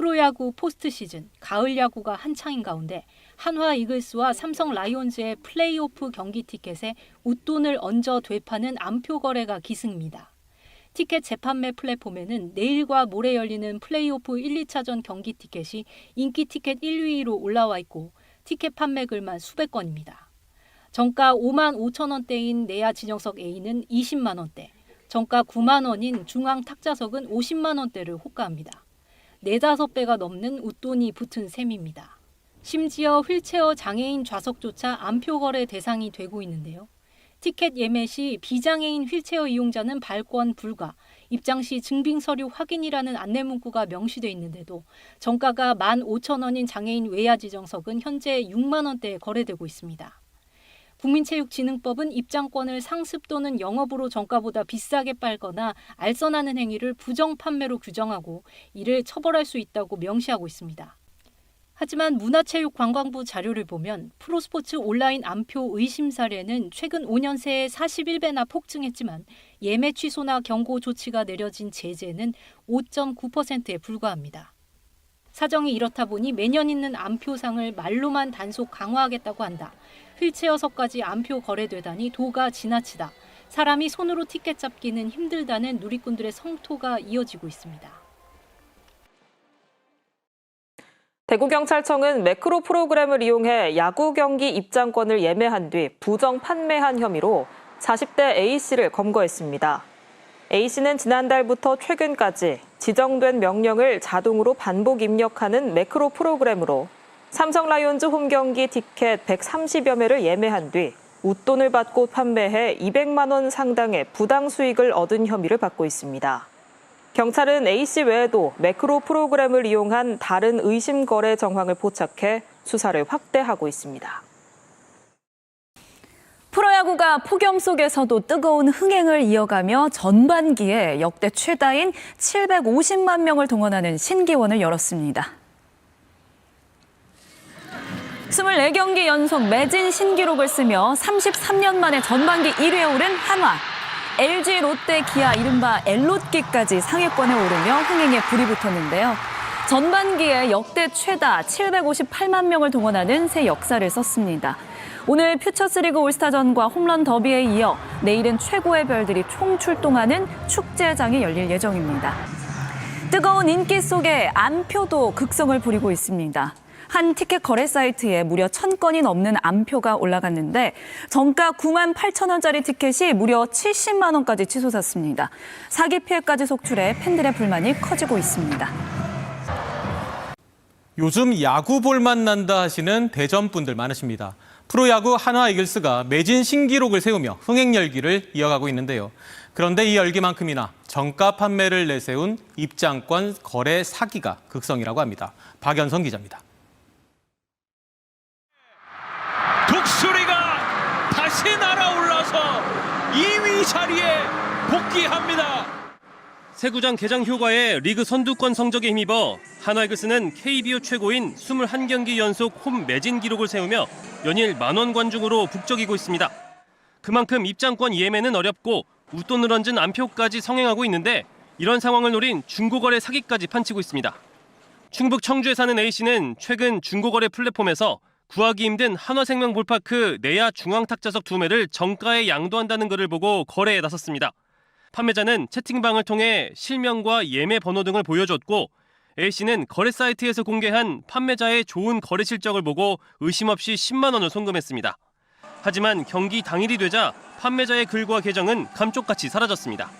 프로야구 포스트 시즌 가을 야구가 한창인 가운데 한화 이글스와 삼성 라이온즈의 플레이오프 경기 티켓에 웃돈을 얹어 되파는 암표 거래가 기승입니다. 티켓 재판매 플랫폼에는 내일과 모레 열리는 플레이오프 1, 2차전 경기 티켓이 인기 티켓 1위로 올라와 있고 티켓 판매 글만 수백 건입니다. 정가 5만 5천 원대인 내야 진영석 A는 20만 원대, 정가 9만 원인 중앙 탁자석은 50만 원대를 호가합니다. 네다섯 배가 넘는 웃돈이 붙은 셈입니다. 심지어 휠체어 장애인 좌석조차 암표 거래 대상이 되고 있는데요. 티켓 예매 시 비장애인 휠체어 이용자는 발권 불가, 입장 시 증빙 서류 확인이라는 안내 문구가 명시돼 있는데도 정가가 15,000원인 장애인 외야 지정석은 현재 6만 원대에 거래되고 있습니다. 국민체육진흥법은 입장권을 상습 또는 영업으로 정가보다 비싸게 빨거나 알선하는 행위를 부정 판매로 규정하고 이를 처벌할 수 있다고 명시하고 있습니다. 하지만 문화체육관광부 자료를 보면 프로스포츠 온라인 암표 의심 사례는 최근 5년 새에 41배나 폭증했지만 예매 취소나 경고 조치가 내려진 제재는 5.9%에 불과합니다. 사정이 이렇다 보니 매년 있는 암표상을 말로만 단속 강화하겠다고 한다. 휠체어석까지 암표 거래되다니 도가 지나치다. 사람이 손으로 티켓 잡기는 힘들다는 누리꾼들의 성토가 이어지고 있습니다. 대구경찰청은 매크로 프로그램을 이용해 야구 경기 입장권을 예매한 뒤 부정 판매한 혐의로 40대 A씨를 검거했습니다. A씨는 지난달부터 최근까지 지정된 명령을 자동으로 반복 입력하는 매크로 프로그램으로 삼성 라이온즈 홈 경기 티켓 130여 매를 예매한 뒤 웃돈을 받고 판매해 200만 원 상당의 부당 수익을 얻은 혐의를 받고 있습니다. 경찰은 A씨 외에도 매크로 프로그램을 이용한 다른 의심 거래 정황을 포착해 수사를 확대하고 있습니다. 프로야구가 폭염 속에서도 뜨거운 흥행을 이어가며 전반기에 역대 최다인 750만 명을 동원하는 신기원을 열었습니다. 24경기 연속 매진 신기록을 쓰며 33년 만에 전반기 1위에 오른 한화. LG, 롯데, 기아, 이른바 엘롯기까지 상위권에 오르며 흥행에 불이 붙었는데요. 전반기에 역대 최다 758만 명을 동원하는 새 역사를 썼습니다. 오늘 퓨처스리그 올스타전과 홈런 더비에 이어 내일은 최고의 별들이 총출동하는 축제장이 열릴 예정입니다. 뜨거운 인기 속에 안표도 극성을 부리고 있습니다. 한 티켓 거래 사이트에 무려 천 건이 넘는 안표가 올라갔는데 정가 9만 8천 원짜리 티켓이 무려 70만 원까지 치솟았습니다. 사기 피해까지 속출해 팬들의 불만이 커지고 있습니다. 요즘 야구 볼만 난다 하시는 대전 분들 많으십니다. 프로야구 한화 이글스가 매진 신기록을 세우며 흥행 열기를 이어가고 있는데요. 그런데 이 열기만큼이나 정가 판매를 내세운 입장권 거래 사기가 극성이라고 합니다. 박연성 기자입니다. 독수리가 다시 날아올라서 2위 자리에 복귀합니다. 세구장 개장 효과에 리그 선두권 성적에 힘입어 한화이글스는 KBO 최고인 21경기 연속 홈 매진 기록을 세우며 연일 만원 관중으로 북적이고 있습니다. 그만큼 입장권 예매는 어렵고 웃돈을 얹은 안표까지 성행하고 있는데 이런 상황을 노린 중고거래 사기까지 판치고 있습니다. 충북 청주에 사는 A씨는 최근 중고거래 플랫폼에서 구하기 힘든 한화생명 볼파크 내야 중앙 탁자석 두 매를 정가에 양도한다는 글을 보고 거래에 나섰습니다. 판매자는 채팅방을 통해 실명과 예매 번호 등을 보여줬고 A씨는 거래 사이트에서 공개한 판매자의 좋은 거래 실적을 보고 의심 없이 10만 원을 송금했습니다. 하지만 경기 당일이 되자 판매자의 글과 계정은 감쪽같이 사라졌습니다.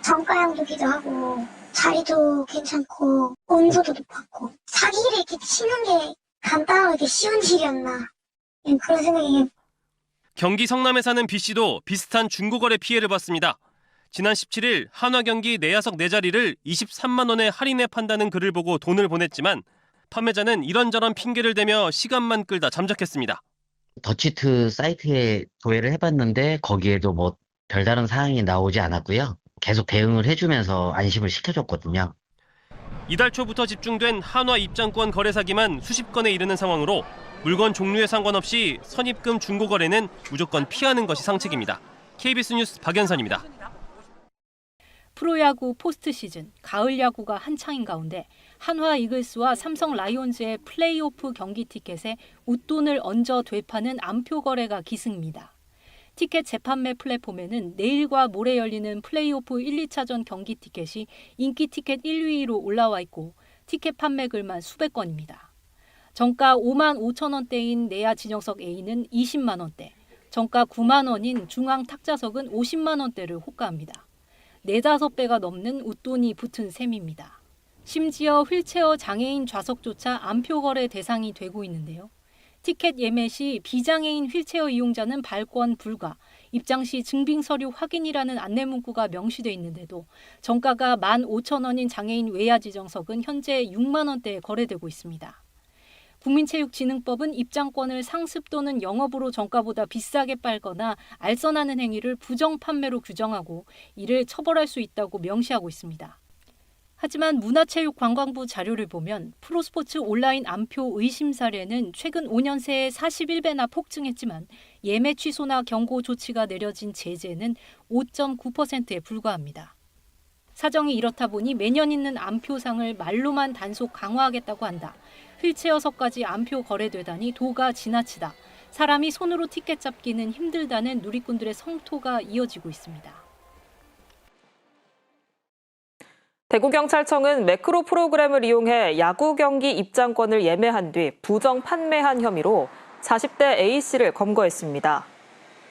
정가형도기도 하고 자리도 괜찮고 온도도 높았고 사기를 이렇게 치는 게 간단하게 쉬운 일이었나 예, 그런 생각이 경기 성남에 사는 B씨도 비슷한 중고거래 피해를 봤습니다. 지난 17일 한화 경기 내야석 네 자리를 23만 원에 할인해 판다는 글을 보고 돈을 보냈지만 판매자는 이런저런 핑계를 대며 시간만 끌다 잠적했습니다. 더치트 사이트에 도회를 해봤는데 거기에도 뭐 별다른 사항이 나오지 않았고요. 계속 대응을 해주면서 안심을 시켜줬거든요. 이달 초부터 집중된 한화 입장권 거래 사기만 수십 건에 이르는 상황으로 물건 종류에 상관없이 선입금 중고 거래는 무조건 피하는 것이 상책입니다. KBS 뉴스 박연선입니다. 프로야구 포스트 시즌 가을 야구가 한창인 가운데 한화 이글스와 삼성 라이온즈의 플레이오프 경기 티켓에 웃돈을 얹어 되파는 암표 거래가 기승입니다. 티켓 재판매 플랫폼에는 내일과 모레 열리는 플레이오프 1, 2차전 경기 티켓이 인기 티켓 1위로 올라와 있고 티켓 판매 글만 수백 건입니다. 정가 5만 5천 원대인 내야 진영석 A는 20만 원대, 정가 9만 원인 중앙 탁자석은 50만 원대를 호가합니다. 네다섯 배가 넘는 웃돈이 붙은 셈입니다. 심지어 휠체어 장애인 좌석조차 암표 거래 대상이 되고 있는데요. 티켓 예매 시 비장애인 휠체어 이용자는 발권 불가, 입장 시 증빙 서류 확인이라는 안내 문구가 명시돼 있는데도 정가가 15,000원인 장애인 외야 지정석은 현재 6만 원대에 거래되고 있습니다. 국민체육진흥법은 입장권을 상습 또는 영업으로 정가보다 비싸게 빨거나 알선하는 행위를 부정 판매로 규정하고 이를 처벌할 수 있다고 명시하고 있습니다. 하지만 문화체육관광부 자료를 보면 프로스포츠 온라인 암표 의심 사례는 최근 5년 새에 41배나 폭증했지만 예매 취소나 경고 조치가 내려진 제재는 5.9%에 불과합니다. 사정이 이렇다 보니 매년 있는 암표상을 말로만 단속 강화하겠다고 한다. 휠체어석까지 암표 거래되다니 도가 지나치다. 사람이 손으로 티켓 잡기는 힘들다는 누리꾼들의 성토가 이어지고 있습니다. 대구경찰청은 매크로 프로그램을 이용해 야구 경기 입장권을 예매한 뒤 부정 판매한 혐의로 40대 A씨를 검거했습니다.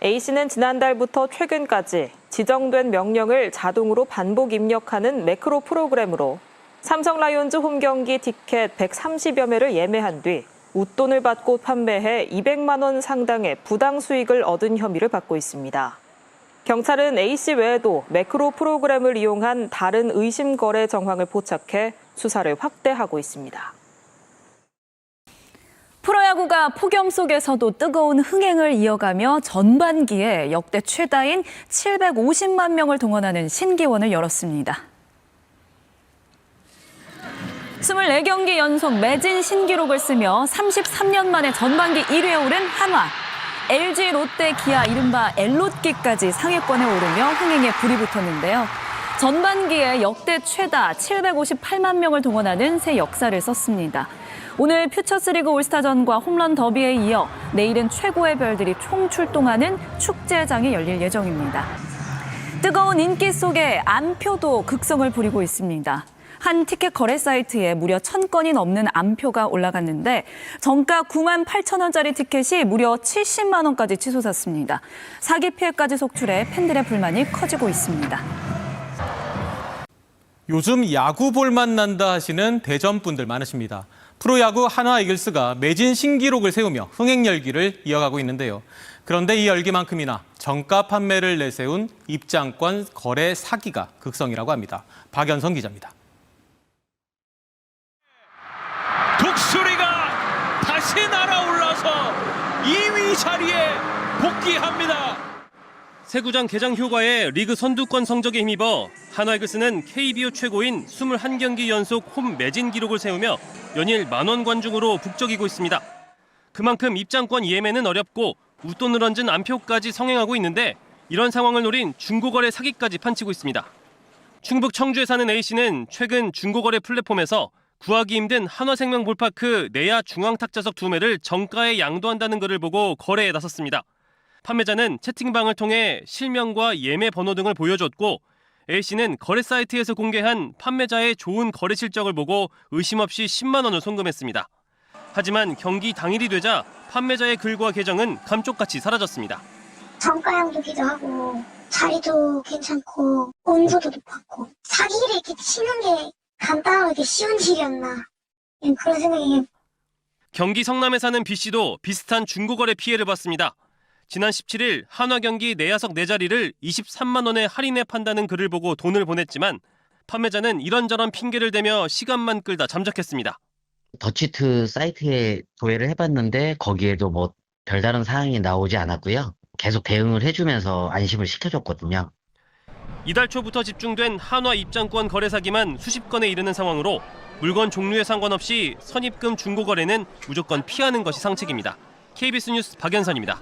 A씨는 지난달부터 최근까지 지정된 명령을 자동으로 반복 입력하는 매크로 프로그램으로 삼성 라이온즈 홈 경기 티켓 130여 매를 예매한 뒤 웃돈을 받고 판매해 200만 원 상당의 부당 수익을 얻은 혐의를 받고 있습니다. 경찰은 A씨 외에도 매크로 프로그램을 이용한 다른 의심 거래 정황을 포착해 수사를 확대하고 있습니다. 프로야구가 폭염 속에서도 뜨거운 흥행을 이어가며 전반기에 역대 최다인 750만 명을 동원하는 신기원을 열었습니다. 24경기 연속 매진 신기록을 쓰며 33년 만에 전반기 1위에 오른 한화. LG, 롯데, 기아 이른바 엘롯기까지 상위권에 오르며 흥행에 불이 붙었는데요. 전반기에 역대 최다 758만 명을 동원하는 새 역사를 썼습니다. 오늘 퓨처스리그 올스타전과 홈런 더비에 이어 내일은 최고의 별들이 총출동하는 축제장이 열릴 예정입니다. 뜨거운 인기 속에 안표도 극성을 부리고 있습니다. 한 티켓 거래 사이트에 무려 천 건이 넘는 안표가 올라갔는데 정가 9만 8천 원짜리 티켓이 무려 70만 원까지 치솟았습니다. 사기 피해까지 속출해 팬들의 불만이 커지고 있습니다. 요즘 야구 볼만 난다 하시는 대전 분들 많으십니다. 프로야구 한화 이글스가 매진 신기록을 세우며 흥행 열기를 이어가고 있는데요. 그런데 이 열기만큼이나 정가 판매를 내세운 입장권 거래 사기가 극성이라고 합니다. 박연성 기자입니다. 독수리가 다시 날아올라서 2위 자리에 복귀합니다. 세구장 개장 효과에 리그 선두권 성적에 힘입어 한화이글스는 KBO 최고인 21경기 연속 홈 매진 기록을 세우며 연일 만원 관중으로 북적이고 있습니다. 그만큼 입장권 예매는 어렵고 웃돈을 얹은 안표까지 성행하고 있는데 이런 상황을 노린 중고거래 사기까지 판치고 있습니다. 충북 청주에 사는 A씨는 최근 중고거래 플랫폼에서 구하기 힘든 한화생명 볼파크 내야 중앙 탁자석 두 매를 정가에 양도한다는 글을 보고 거래에 나섰습니다. 판매자는 채팅방을 통해 실명과 예매 번호 등을 보여줬고 A씨는 거래 사이트에서 공개한 판매자의 좋은 거래 실적을 보고 의심 없이 10만 원을 송금했습니다. 하지만 경기 당일이 되자 판매자의 글과 계정은 감쪽같이 사라졌습니다. 정가형도기도 하고 자리도 괜찮고 온도도 높았고 사기를 이렇게 치는 게 간단하고 이렇게 쉬운 일이었나 예, 그런 생각이 경기 성남에 사는 B씨도 비슷한 중고거래 피해를 봤습니다. 지난 17일 한화 경기 내야석 네 자리를 23만 원에 할인해 판다는 글을 보고 돈을 보냈지만 판매자는 이런저런 핑계를 대며 시간만 끌다 잠적했습니다. 더치트 사이트에 도회를 해봤는데 거기에도 뭐 별다른 사항이 나오지 않았고요. 계속 대응을 해주면서 안심을 시켜줬거든요. 이달 초부터 집중된 한화 입장권 거래 사기만 수십 건에 이르는 상황으로 물건 종류에 상관없이 선입금 중고 거래는 무조건 피하는 것이 상책입니다. KBS 뉴스 박연선입니다.